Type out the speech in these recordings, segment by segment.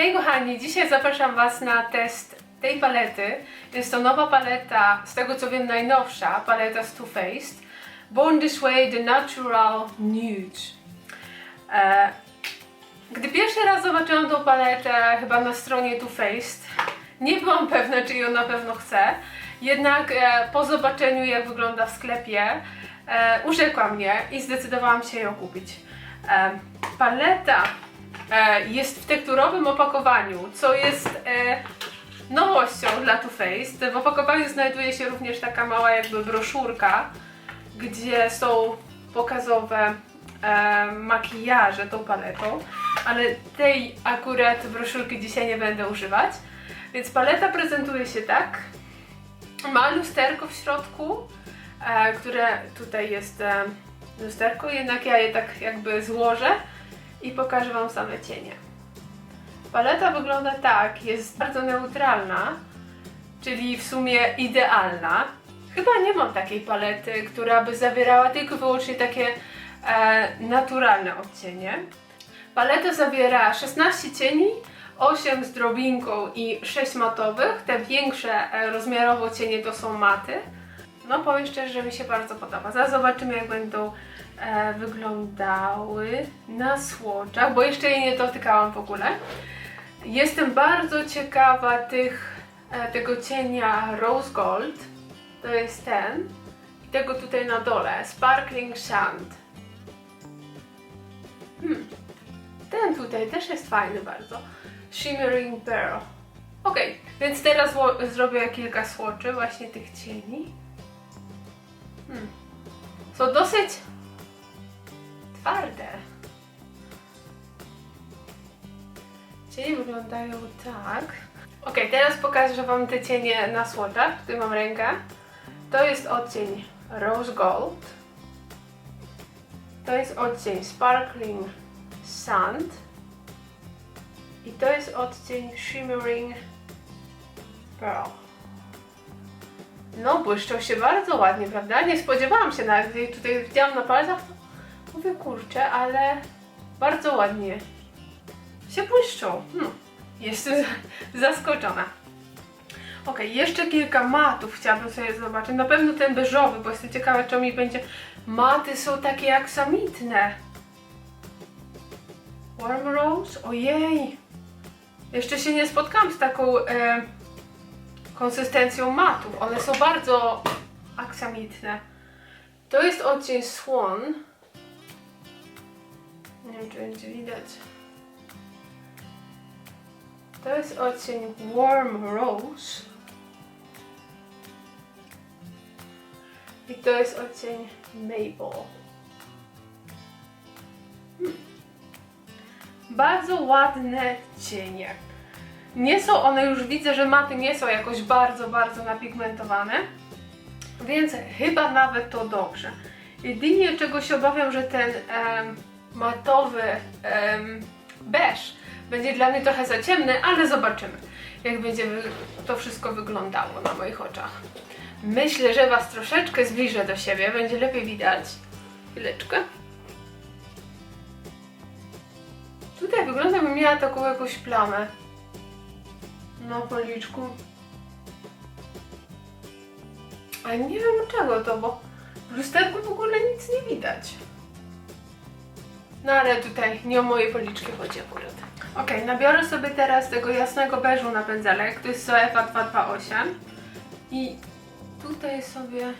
Hej kochani, dzisiaj zapraszam Was na test tej palety. Jest to nowa paleta, z tego co wiem najnowsza, paleta z Too Faced. Born This Way The Natural Nude. E, gdy pierwszy raz zobaczyłam tą paletę chyba na stronie Too Faced, nie byłam pewna, czy ją na pewno chcę. Jednak e, po zobaczeniu, jak wygląda w sklepie, e, urzekła mnie i zdecydowałam się ją kupić. Paleta jest w tekturowym opakowaniu, co jest e, nowością dla Too Faced. W opakowaniu znajduje się również taka mała jakby broszurka, gdzie są pokazowe e, makijaże tą paletą, ale tej akurat broszurki dzisiaj nie będę używać. Więc paleta prezentuje się tak. Ma lusterko w środku, e, które tutaj jest e, lusterko, jednak ja je tak jakby złożę i pokażę Wam same cienie. Paleta wygląda tak, jest bardzo neutralna, czyli w sumie idealna. Chyba nie mam takiej palety, która by zawierała tylko wyłącznie takie e, naturalne odcienie. Paleta zawiera 16 cieni, 8 z drobinką i 6 matowych. Te większe e, rozmiarowo cienie to są maty. No powiem szczerze, że mi się bardzo podoba. Zaraz zobaczymy jak będą e, wyglądały na słoczach, bo jeszcze jej nie dotykałam w ogóle. Jestem bardzo ciekawa tych, e, tego cienia Rose Gold. To jest ten. I tego tutaj na dole. Sparkling Sand. Hmm. Ten tutaj też jest fajny bardzo. Shimmering Pearl. Ok, więc teraz zrobię kilka słoczy właśnie tych cieni. Hmm. Są dosyć Cienie wyglądają tak. Ok, teraz pokażę Wam te cienie na słoczach. Tutaj mam rękę. To jest odcień Rose Gold. To jest odcień Sparkling Sand. I to jest odcień Shimmering Pearl. No, błyszczą się bardzo ładnie, prawda? Nie spodziewałam się nawet, gdy tutaj widziałam na palcach, mówię kurczę, ale bardzo ładnie się błyszczą. Hmm. Jestem zaskoczona. Ok, jeszcze kilka matów chciałabym sobie zobaczyć. Na pewno ten beżowy, bo jestem ciekawa, czy mi będzie. Maty są takie aksamitne. Warm Rose? Ojej! Jeszcze się nie spotkałam z taką e, konsystencją matów. One są bardzo aksamitne. To jest odcień Swan. Nie wiem, czy będzie widać. To jest odcień Warm Rose. I to jest odcień Maple. Hmm. Bardzo ładne cienie. Nie są one, już widzę, że maty nie są jakoś bardzo, bardzo napigmentowane. Więc chyba nawet to dobrze. Jedynie czego się obawiam, że ten em, matowy em, beż będzie dla mnie trochę za ciemny, ale zobaczymy, jak będzie to wszystko wyglądało na moich oczach. Myślę, że Was troszeczkę zbliżę do siebie, będzie lepiej widać. Chwileczkę. Tutaj wygląda, jakbym miała taką jakąś plamę na policzku. Ale nie wiem czego to, bo w lusterku w ogóle nic nie widać. No ale tutaj nie o moje policzki chodzi akurat. Ok, nabiorę sobie teraz tego jasnego beżu na pędzelek, to jest Soefa 228 i tutaj sobie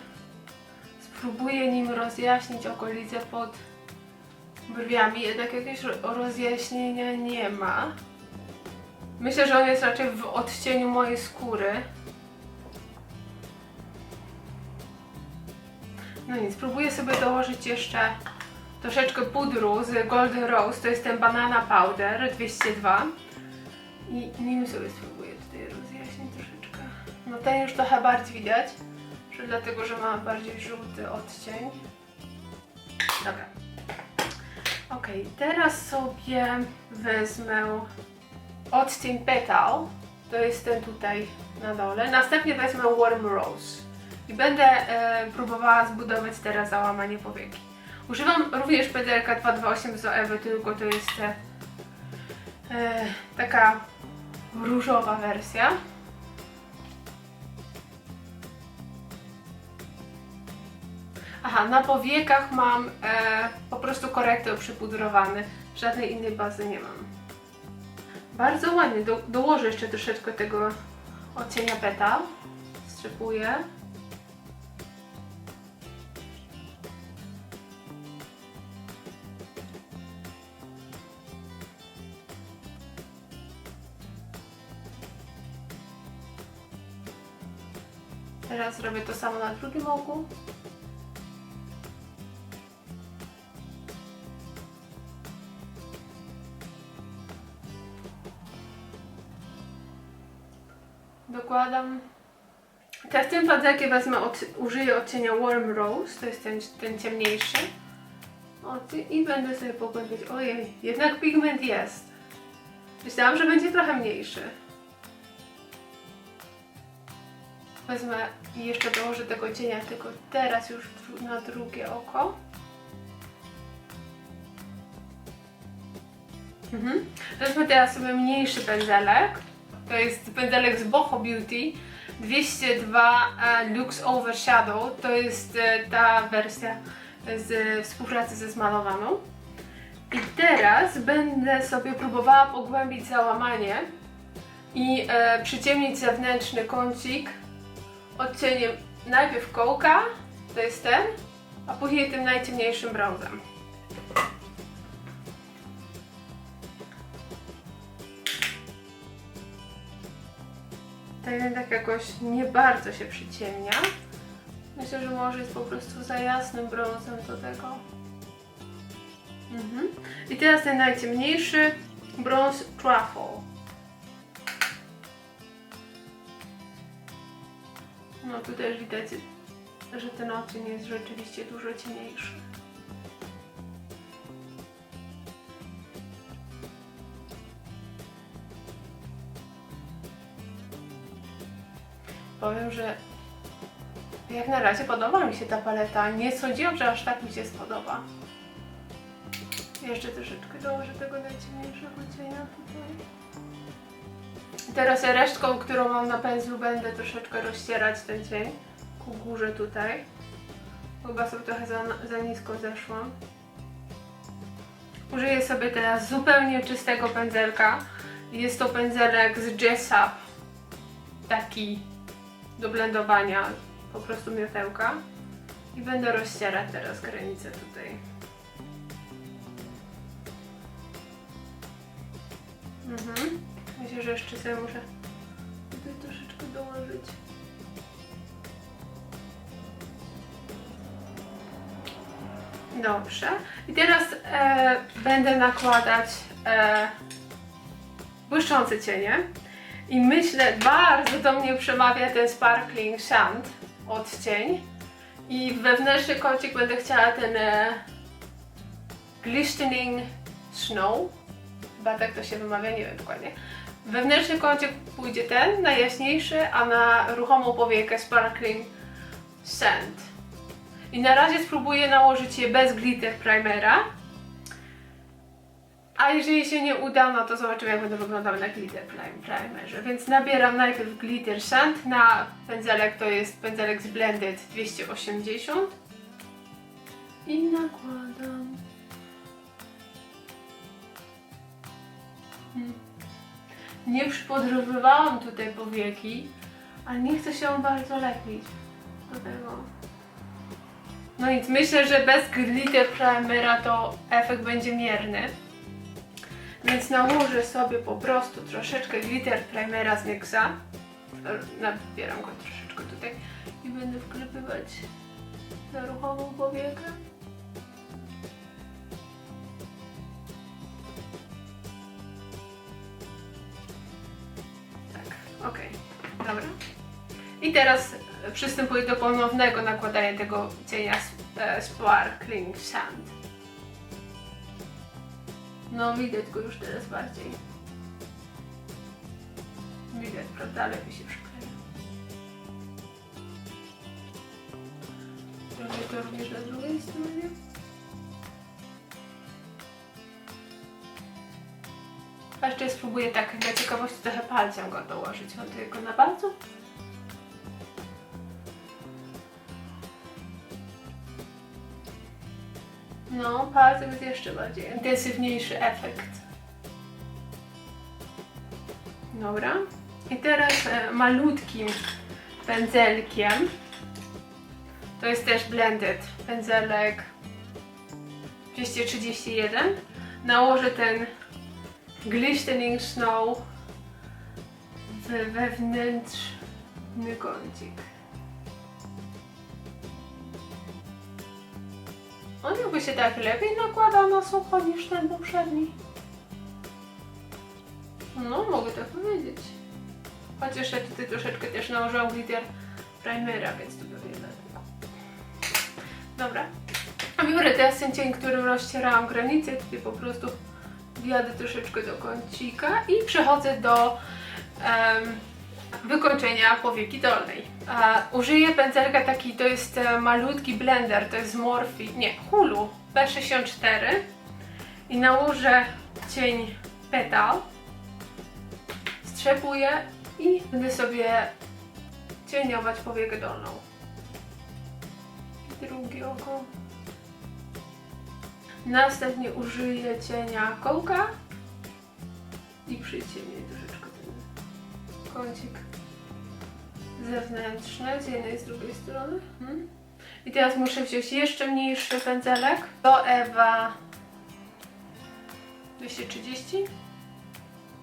spróbuję nim rozjaśnić okolice pod brwiami, jednak jakiegoś ro- rozjaśnienia nie ma. Myślę, że on jest raczej w odcieniu mojej skóry. No nic, spróbuję sobie dołożyć jeszcze troszeczkę pudru z Golden Rose, to jest ten Banana Powder 202 i nim sobie spróbuję tutaj rozjaśnić troszeczkę. No ten już trochę bardziej widać, że dlatego, że ma bardziej żółty odcień. Dobra. Ok, teraz sobie wezmę odcień Petal, to jest ten tutaj na dole. Następnie wezmę Warm Rose i będę e, próbowała zbudować teraz załamanie powieki. Używam również PDLK 228 z Ewy, tylko to jest e, e, taka różowa wersja. Aha, na powiekach mam e, po prostu korektor przypudrowany. Żadnej innej bazy nie mam. Bardzo ładnie. Do, dołożę jeszcze troszeczkę tego odcienia petal. Strzypuję. Teraz robię to samo na drugim oku. Dokładam. Teraz tym pędzelkiem wezmę, od, użyję odcienia Warm Rose, to jest ten, ten ciemniejszy. O, I będę sobie pogłębiać. Ojej, jednak pigment jest. Myślałam, że będzie trochę mniejszy. Wezmę i jeszcze dołożę tego cienia, tylko teraz już na drugie oko. Mhm. Wezmę teraz sobie mniejszy pędzelek. To jest pędzelek z Boho Beauty 202 e, Lux Overshadow. To jest e, ta wersja z współpracy ze Zmalowaną. I teraz będę sobie próbowała pogłębić załamanie i e, przyciemnić zewnętrzny kącik odcieniem najpierw kołka, to jest ten, a później tym najciemniejszym brązem. Ten tak jakoś nie bardzo się przyciemnia. Myślę, że może jest po prostu za jasnym brązem do tego. Mhm. I teraz ten najciemniejszy brąz Truffle. No tu też widać, że ten odcień jest rzeczywiście dużo ciemniejszy. Powiem, że jak na razie podoba mi się ta paleta. Nie sądziłam, że aż tak mi się spodoba. Jeszcze troszeczkę dołożę tego najciemniejszego cienia tutaj. Teraz resztką, którą mam na pędzlu, będę troszeczkę rozcierać ten cień ku górze tutaj. Chyba sobie trochę za, za nisko zeszłam. Użyję sobie teraz zupełnie czystego pędzelka. Jest to pędzelek z Jessup. Taki do blendowania, po prostu miotełka. I będę rozcierać teraz granicę tutaj. Mhm. Myślę, że jeszcze sobie muszę tutaj troszeczkę dołożyć. Dobrze. I teraz e, będę nakładać e, błyszczące cienie. I myślę, bardzo do mnie przemawia ten Sparkling Shant odcień. I wewnętrzny kącik będę chciała ten e, Glistening Snow. Chyba tak to się wymawia, nie wiem dokładnie. Wewnętrzny kącik pójdzie ten, najjaśniejszy, a na ruchomą powiekę Sparkling Sand. I na razie spróbuję nałożyć je bez glitter primera. A jeżeli się nie uda, no to zobaczymy jak będę wyglądał na glitter prime- primerze. Więc nabieram najpierw glitter sand na pędzelek, to jest pędzelek z Blended 280. I nakładam. Hmm. Nie przypodrobywałam tutaj powieki, ale nie chcę się bardzo lepić do tego. No nic, myślę, że bez glitter primera to efekt będzie mierny. Więc nałożę sobie po prostu troszeczkę glitter primera z NYXa. Nabieram go troszeczkę tutaj i będę wklepywać na ruchomą powiekę. I teraz przystępuję do ponownego nakładania tego cienia sp- e, Sparkling Sand. No widać go już teraz bardziej. Widać, prawda? Lepiej się przykleja. Robię to również na drugiej stronie. A jeszcze spróbuję tak dla ciekawości trochę palcem go dołożyć. O tylko na palcu. No, palcem jest jeszcze bardziej intensywniejszy efekt. Dobra. I teraz e, malutkim pędzelkiem. To jest też blended pędzelek 231. Nałożę ten glistening snow w wewnętrzny kącik. On jakby się tak lepiej nakłada na sucho niż ten poprzedni. No, mogę tak powiedzieć. Chociaż ja tutaj troszeczkę też nałożyłam glitter primera, więc to pewnie dlatego. Dobra. A biorę teraz ten cień, którym rozcierałam granicę, tutaj po prostu wjadę troszeczkę do kącika i przechodzę do em, wykończenia powieki dolnej. Użyję pędzelka taki, to jest e, malutki blender, to jest Morphe, nie, Hulu P64 i nałożę cień petal, strzepuję i będę sobie cieniować powiekę dolną. Drugie oko. Następnie użyję cienia kołka i przyciemnię troszeczkę ten kącik zewnętrzny z jednej i z drugiej strony. Hmm. I teraz muszę wziąć jeszcze mniejszy pędzelek. Do Ewa 230.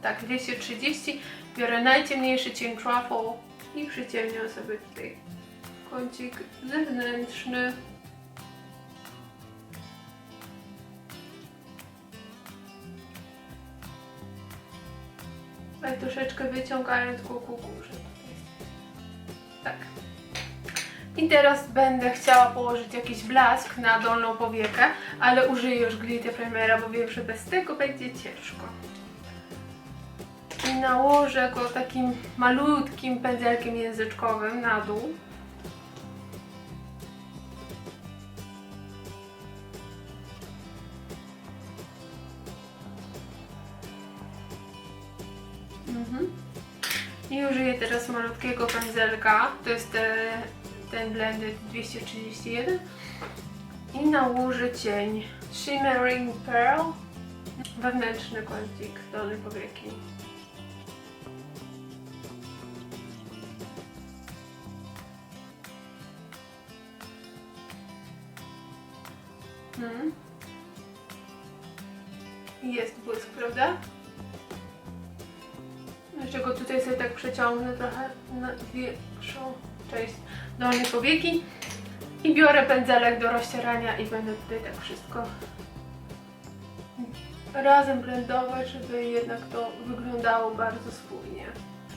Tak, 230. Biorę najciemniejszy cień truffle i przyciemniam sobie tutaj kącik zewnętrzny. Tak troszeczkę wyciągając ku ku górze. I teraz będę chciała położyć jakiś blask na dolną powiekę, ale użyję już glitter primera, bo wiem, że bez tego będzie ciężko. I nałożę go takim malutkim pędzelkiem języczkowym na dół. Mhm. I użyję teraz malutkiego pędzelka, to jest ten blended 231 i nałożę cień Shimmering Pearl wewnętrzny kącik dolnej powieki. Mhm. Jest błysk, prawda? Jeszcze go tutaj sobie tak przeciągnę trochę na większą część dolnej powieki. I biorę pędzelek do rozcierania i będę tutaj tak wszystko razem blendować, żeby jednak to wyglądało bardzo spójnie.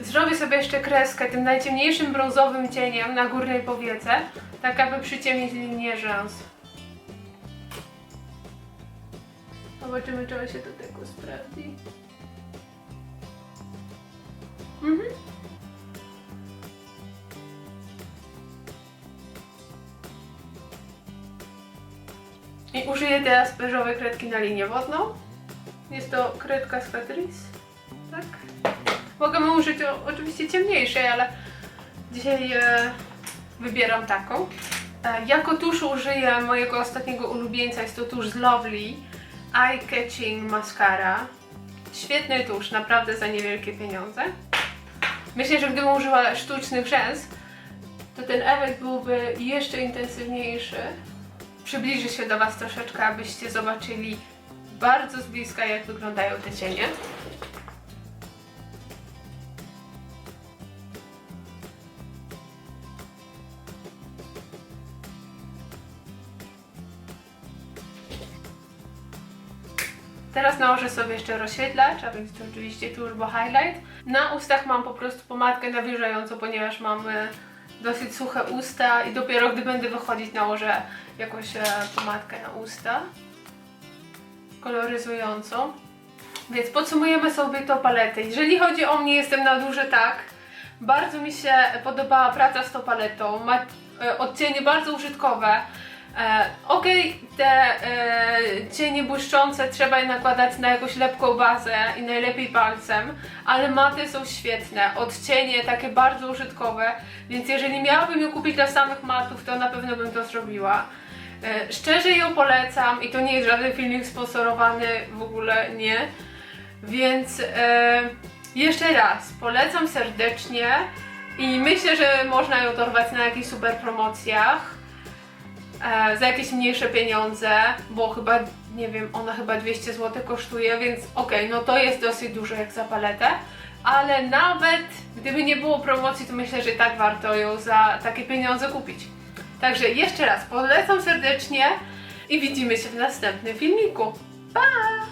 Zrobię sobie jeszcze kreskę tym najciemniejszym brązowym cieniem na górnej powiece, tak aby przyciemnić linię rzęs. Zobaczymy, czy on się do tego sprawdzi. Mhm. I użyję teraz beżowej kredki na linię wodną. Jest to kredka z Catrice. Tak. Mogę użyć o, oczywiście ciemniejszej, ale dzisiaj e, wybieram taką. E, jako tuszu użyję mojego ostatniego ulubieńca, jest to tusz z Lovely Eye Catching Mascara. Świetny tusz, naprawdę za niewielkie pieniądze. Myślę, że gdybym użyła sztucznych rzęs, to ten efekt byłby jeszcze intensywniejszy. Przybliżę się do Was troszeczkę, abyście zobaczyli bardzo z bliska, jak wyglądają te cienie. Teraz nałożę sobie jeszcze rozświetlacz, a więc to oczywiście Turbo Highlight. Na ustach mam po prostu pomadkę nawilżającą, ponieważ mam e, dosyć suche usta i dopiero gdy będę wychodzić nałożę jakąś e, pomadkę na usta koloryzującą. Więc podsumujemy sobie tą paletę. Jeżeli chodzi o mnie, jestem na duże tak. Bardzo mi się podobała praca z tą paletą. Ma e, odcienie bardzo użytkowe. E, Okej, te e, cienie błyszczące trzeba je nakładać na jakąś lepką bazę i najlepiej palcem, ale maty są świetne, odcienie takie bardzo użytkowe, więc jeżeli miałabym ją kupić dla samych matów, to na pewno bym to zrobiła. E, szczerze ją polecam i to nie jest żaden filmik sponsorowany, w ogóle nie, więc e, jeszcze raz polecam serdecznie i myślę, że można ją dorwać na jakichś super promocjach e, za jakieś mniejsze pieniądze, bo chyba, nie wiem, ona chyba 200 zł kosztuje, więc okej, no to jest dosyć dużo jak za paletę, ale nawet gdyby nie było promocji, to myślę, że tak warto ją za takie pieniądze kupić. Także jeszcze raz polecam serdecznie i widzimy się w następnym filmiku. Pa!